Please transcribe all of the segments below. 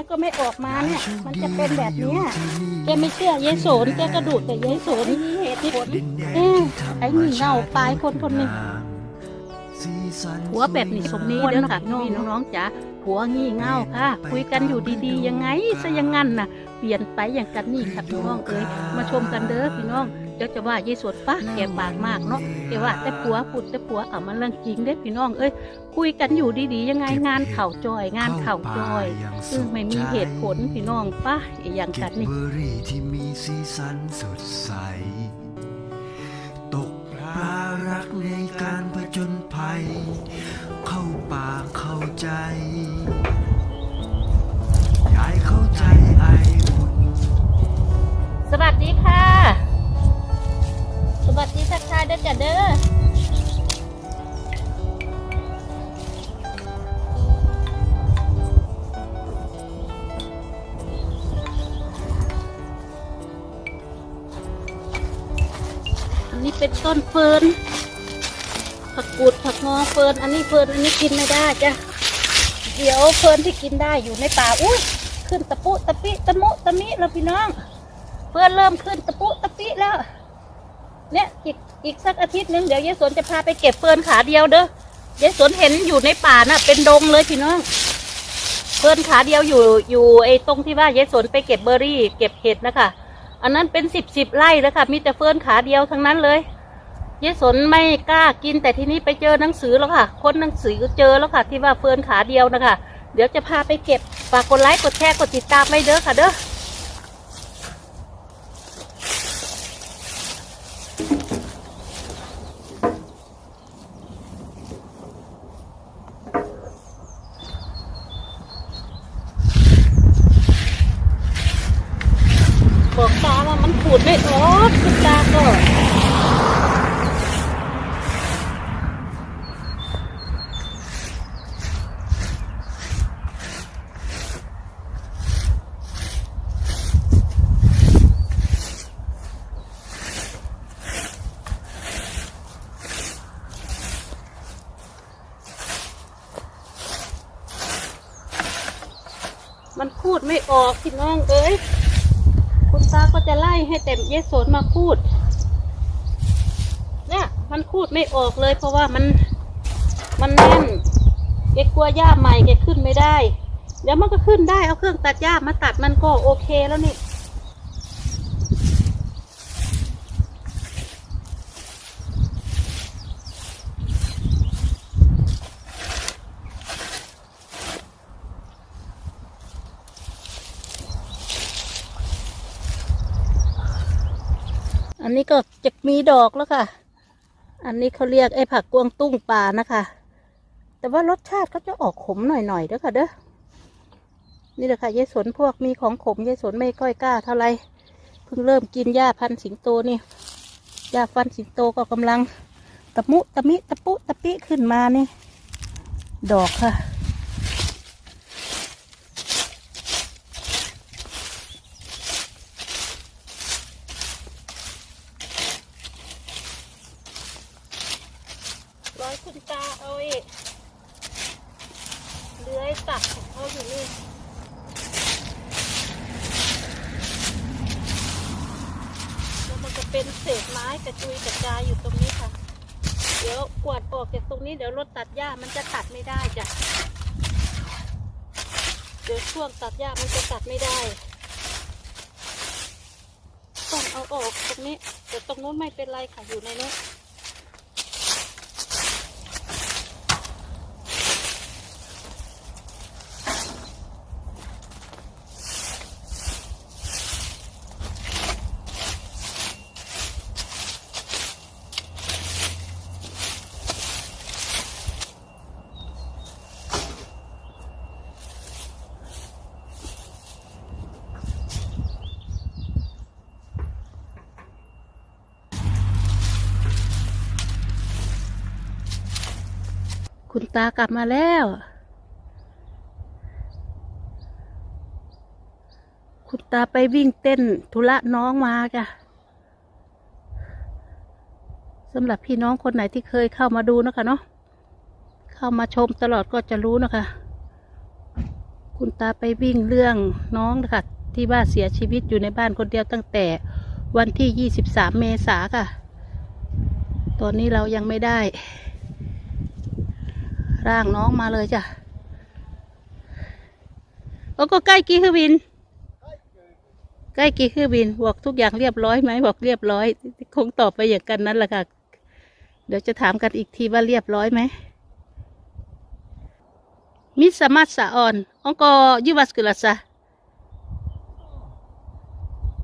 มันก็ไม่ออกมาเนี่ย มันจะเป็นแบบเนี้ยแกไม่เชื่อยายโสนแกกระดูดแต่ยายโสนเหตุผลเอ๊ะไอ้หนีเง่าปลายคนคนหนึ่งผัวแบบนี้สมนี้เด้อค่ะพี่น้องๆจ๋าผัวงี่เง่าค่ะ คุยกันอยู่ดีๆ ยังไงซะอยังงั้นน่ะ เปลี่ยนไปอย่างกันนี่ค่ะพี่น้องเอ้ยมาชมกันเด้อพี่น้องเดี๋ยวจะว่ายายสวดปะแกปากมากเนาะแต่ว่าแต่ผัวพูดแต่ผัวเอามันเรื่องจริงเด้อพี่น้องเอ้ยคุยกันอยู่ดีๆ ยังไงงานเข่าจอย งานเข่าจอยซึ่งไม่มีเหตุผลพี่น้องปะอย่างกันนี่ เด้อจ้ะเด้อนนี้เป็นต้นเฟิร์น ผักกูดผักงอเฟิร์น อันนี้เฟิร์น อันนี้กินไม่ได้จ้ะ เดี๋ยวเฟิร์นที่กินได้อยู่ในป่า อุ้ย ขึ้นตะปุตะปิตะมุตะมิแล้วพี่น้องเพื่อนเริ่มขึ้นตะปุตะปิแล้ว เนี่ยอีก อีกสักอาทิตย์หนึ่งเดี๋ยวยายสนจะพาไปเก็บเฟิร์นขาเดียวเด้อยายสนเห็นอยู่ในป่าน่ะ เป็นดงเลยพี่น้องเฟิร์นขาเดียวอยู่อยู่ไอ้ตรงที่ว่ายายสนไปเก็บเบอร์รี่ เก็บเห็ดนะคะอันนั้นเป็นสิบสิบไร่แล้วค่ะมีแต่เฟิร์นขาเดียวทั้งนั้นเลยยายสนไม่กล้ากินแต่ที่นี้ไปเจอหนังสือแล้วค่ะ ค้นหนังสือเจอแล้วค่ะ ที่ว่าเฟิร์นขาเดียวนะคะ เดี๋ยวจะพาไปเก็บฝากกดไลค์กดแชร์กดติดตามไว้เด้อค่ะเด้อ บอกตา พูดไม่ออกคุณตาก็มันพูดไม่ออกพี่น้องเอ้ยาก็จะไล่ให้เต็มเยสนมาพูดเนี่ยมันพูดไม่ออกเลย เพราะว่ามันมันแน่นแกกลัวหญ้าใหม่แกขึ้นไม่ได้ เดี๋ยวมันก็ขึ้นได้เอาเครื่องตัดหญ้ามาตัดมันก็โอเคแล้วนี่ อั นนี้ก็จะมีดอกแล้วค่ะ อันนี้เขาเรียกไอ้ผักกวงตุ้งป่านะคะ แต่ว่ารสชาติก็จะออกขมหน่อยๆเด้อค่ะเด้อ นี่แหละค่ะยายสนพวกมีของขมยายสนไม่ค่อยกล้าเท่าไรเพิ่งเริ่มกินหญ้าพันธุ์สิงโตนี่ หญ้าฟันสิงโตก็กำลังตะมุตะมิตะปุตะปิขึ้นมานี่ ดอกค่ะ ร้อยคุณตาเอาเอก เลื้ตัดของเขาอยู่นี่แล้วมันก็เป็นเศษไม้กระจุยกระจายอยู่ตรงนี้ค่ะ เดี๋ยวกวาดออกจากตรงนี้เดี๋ยวรถตัดหญ้ามันจะตัดไม่ได้จ้ะ เดี๋ยวช่วงตัดหญ้ามันจะตัดไม่ได้ ต้องเอาออกตรงนี้แต่ตรงนู้นไม่เป็นไรค่ะอยู่ในนู้ คุณตากลับมาแล้ว คุณตาไปวิ่งเต้นธุระน้องมาจ้ะสำหรับพี่น้องคนไหนที่เคยเข้ามาดูนะคะเนาะ เข้ามาชมตลอดก็จะรู้นะคะ คุณตาไปวิ่งเรื่องน้องนะคะที่ว่าเสียชีวิตอยู่ในบ้านคนเดียวตั้งแต่วันที่ 23 เมษาค่ะ ตอนนี้เรายังไม่ได้ ร่างน้องมาเลยจ้ะโอ้ก็ใกล้กี่คือบิน ใกล้กี่คือบินบอกทุกอย่างเรียบร้อยไหมบอกเรียบร้อย คงตอบไปอย่างกันนั้นแหละค่ะ เดี๋ยวจะถามกันอีกทีว่าเรียบร้อยไหมมิสมัสสะออนองก็ยูวัสกุลัสะ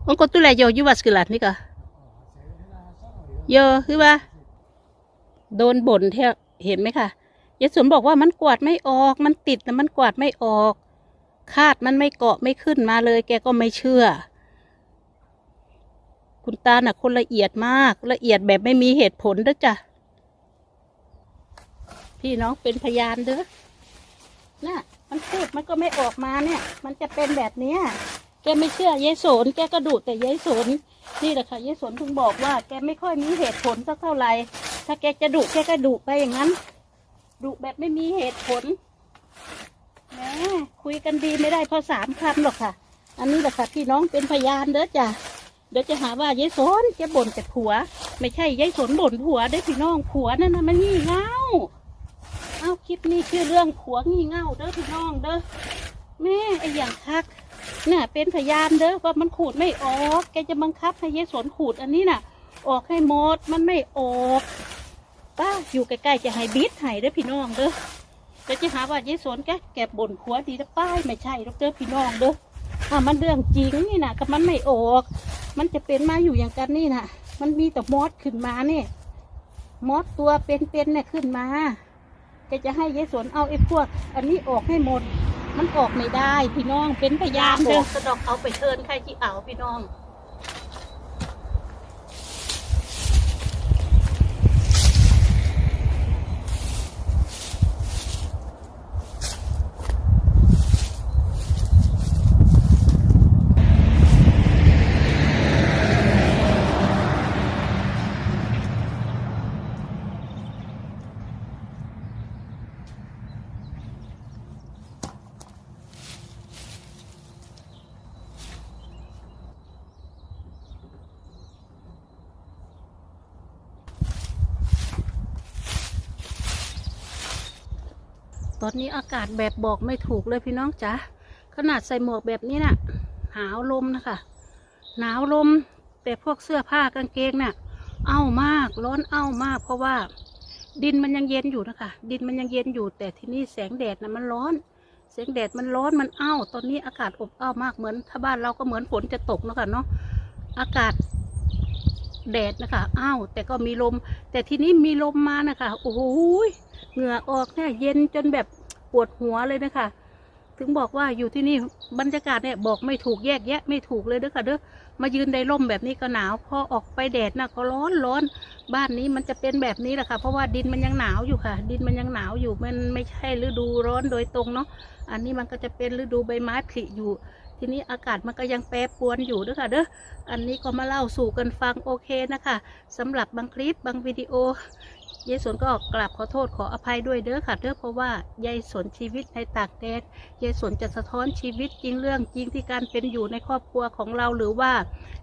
องก็ตุเลโยยูวัสกุลัสนี่ก็โยคือว่า โดนบ่นเท่เห็นไหมคะ ยายสนบอกว่ามันกวาดไม่ออก มันติดแต่มันกวาดไม่ออก คาดมันไม่เกาะไม่ขึ้นมาเลย แกก็ไม่เชื่อ คุณตาน่ะ คนละเอียดมากละเอียดแบบไม่มีเหตุผลด้อจ้ะ พี่น้องเป็นพยานเด้อน่ะ มันพูดมันก็ไม่ออกมาเนี่ย มันจะเป็นแบบเนี้ยแกไม่เชื่อยายสนแกก็ดุแต่ยายสนนี่แหละค่ะยายสนถึงบอกว่า แกไม่ค่อยมีเหตุผลสักเท่าไหร่ถ้าแกจะดุแกก็ดุไปอย่างนั้น ดุแบบไม่มีเหตุผลแหมคุยกันดีไม่ได้พราะสามคำหรอกค่ะ อันนี้แหละค่ะพี่น้องเป็นพยานเด้อจ้ะเดี๋ยวจะหาว่ายายสนแกบ่นแต่ผัว ไม่ใช่ยายสนบ่นผัวได้พี่น้องผัวนั่นนะมันงี่เง่าเอาคลิปนี้ชื่อเรื่องผัวงี่เง่าเด้อพี่น้องเด้อแม่ไออย่างคักน่ะเป็นพยานเด้อว่ามันขูดไม่ออก แกจะบังคับให้ยายสนขูดอันนี้น่ะ ออกให้หมดมันไม่ออก ป้าอยู่ใกล้ๆจะให้บิดให้เด้อพี่น้องเด้อเดี๋ยวจะหาว่ายายสนแกแกบ่นผัวดีนะป้ายไม่ใช่หรอกเด้อพี่น้องเด้อถ้ามันเรื่องจริงนี่นะก็มันไม่ออก มันจะเป็นมาอยู่อย่างกันนี่นะมันมีแต่มอดขึ้นมาเนี่ยมอดตัวเป็นๆเนี่ยขึ้นมาแกจะให้ยายสนเอาไอ้พวก อันนี้ออกให้หมด มันออกไม่ได้ พี่น้องเป็นพยานเด้อสะดอกเอาไปเทินใครที่เอาพี่น้อง อนนี้อากาศแบบบอกไม่ถูกเลยพี่น้องจ๋าขนาดใส่หมวกแบบนี้น่ะหนาวลมนะคะหนาวลมแต่พวกเสื้อผ้ากางเกงน่ะเอ้ามากร้อนเอ้ามาก เพราะว่า ดินมันยังเย็นอยู่นะคะ ดินมันยังเย็นอยู่ แต่ที่นี่แสงแดดน่ะมันร้อนแสงแดดมันร้อนมันเอ้า ตอนนี้อากาศอบอ้าวมากเหมือนถ้าบ้านเราก็เหมือนฝนจะตกเนอะคะเนาะอากาศแดดนะคะอ้าวแต่ก็มีลม แต่ทีนี้มีลมมานะคะโอ้โหเหงื่อออกเนี่ยเย็นจนแบบ วดหัวเลยนะคะ ถึงบอกว่าอยู่ที่นี่บรรยากาศเนี่ยบอกไม่ถูกแยกแยะไม่ถูกเลยเด้อค่ะเด้อมายืนในร่มแบบนี้ก็หนาว พอออกไปแดดนะก็ร้อนร้อนบ้านนี้มันจะเป็นแบบนี้แหละค่ะ เพราะว่าดินมันยังหนาวอยู่ค่ะ ดินมันยังหนาวอยู่มันไม่ใช่ฤดูร้อนโดยตรงเนาะอันนี้มันก็จะเป็นฤดูใบไม้ผลิอยู่ ทีนี้อากาศมันก็ยังแปรปรวนอยู่เด้อค่ะเด้ออันนี้ก็มาเล่าสู่กันฟังโอเคนะคะสำหรับบางคลิปบางวิดีโอ ยายสนก็กราบขอโทษขออภัยด้วยเด้อค่ะเด้อเพราะว่ายายสนชีวิตในตางแดนยายสนจะสะท้อนชีวิตจริงเรื่องจริงที่การเป็นอยู่ในครอบครัวของเราหรือว่า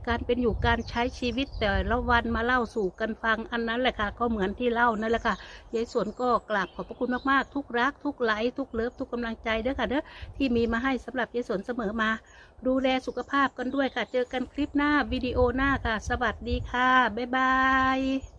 การเป็นอยู่การใช้ชีวิตแต่ละวันมาเล่าสู่กันฟังอันนั้นแหละค่ะ ก็เหมือนที่เล่านั่นแหละค่ะยายสนก็กราบขอบพระคุณมากๆ ทุกรัก ทุกไลค์ทุกเลิฟทุกกำลังใจเด้อค่ะเด้อที่มีมาให้สำหรับยายสนเสมอมา ดูแลสุขภาพกันด้วยค่ะ เจอกันคลิปหน้าวิดีโอหน้าค่ะ สวัสดีค่ะบ๊ายบาย